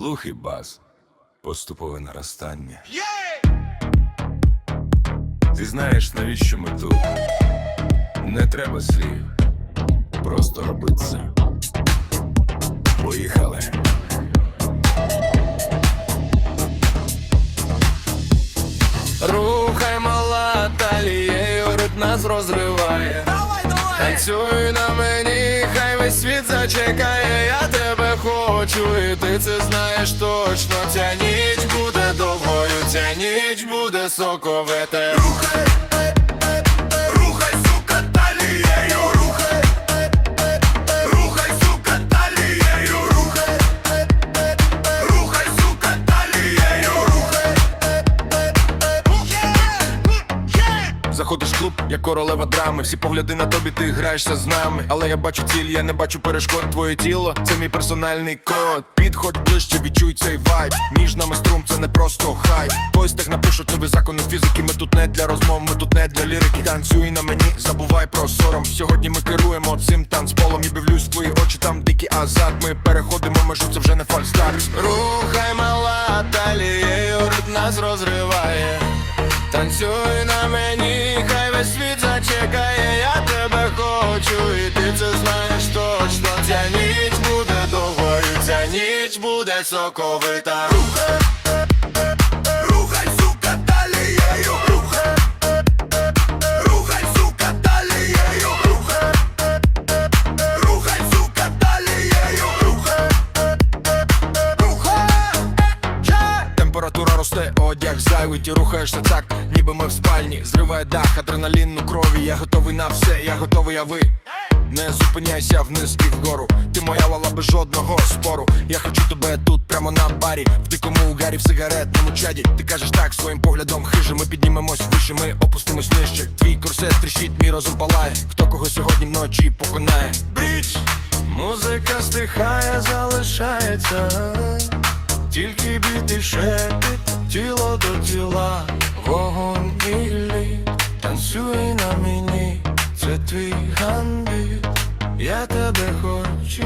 Глухий бас, поступове наростання. Ти знаєш, навіщо ми тут? Не треба слів, просто роби це. Поїхали. Рухай мала талією, ритм нас розриває. Танцюй на мені, хай весь світ зачекає, я тебе хочу, і ти це знаєш точно. Ця ніч буде довгою, ця ніч буде соковите. Рухай, Як королева драми. Всі погляди на тобі, ти граєшся з нами. Але я бачу ціль, я не бачу перешкод. Твоє тіло це мій персональний код. Підходь ближче, відчуй цей вайб. Між нами струм, це не просто хай. Поїздах напишуть нові закони фізики. Ми тут не для розмов, ми тут не для лірики. Танцюй на мені, забувай про сором. Сьогодні ми керуємо цим танцполом. І дивлюсь твої очі, там дикий азарт. Ми переходимо межу, це вже не фальстарт. Рухай мала талією, ритм нас розриває. Танцюй на мені, світ я тебе хочу, і ти це знаєш точно. Ця ніч буде довгою, ця ніч буде соковита. Росте, одяг зайвий, ти рухаєшся так, ніби ми в спальні. Зриває дах, адреналін у крові. Я готовий на все, я готовий, а ви. Не зупиняйся вниз і вгору. Ти моя лала без жодного спору. Я хочу тебе тут, прямо на барі, в дикому угарі, в сигаретному чаді. Ти кажеш так своїм поглядом хижи. Ми піднімемось вище, ми опустимось нижче. Твій корсет тріщить, мій розум палає. Хто кого сьогодні вночі поконає? Бріч! Музика стихає, залишається. Тільки біти і шепіт, тіло до тіла, вогонь і лід, танцюй на мені, це твій ганбіт, я тебе хочу,